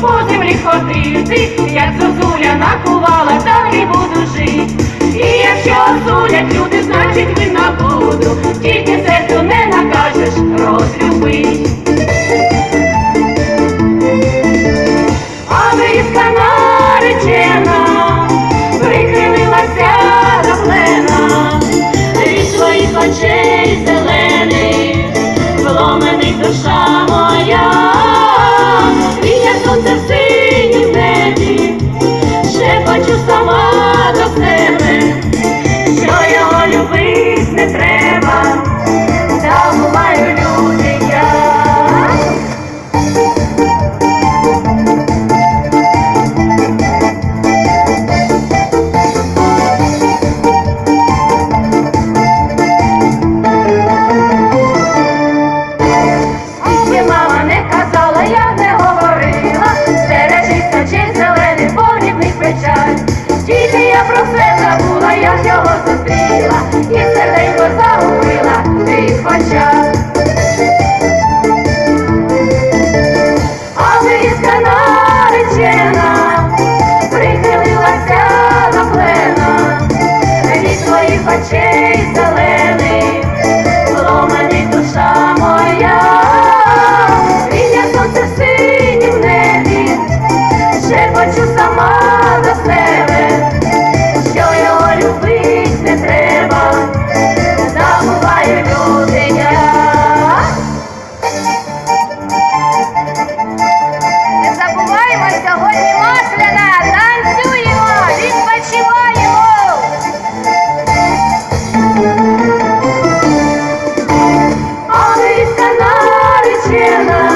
по землі ходити, як зозуля накувала, так і буду жити. І якщо сулять люди, значить вина буду, тільки серцю не накажеш розлюбить. про все забула, як його зустріла, і серденько загубила, ти спочатку. Yeah, I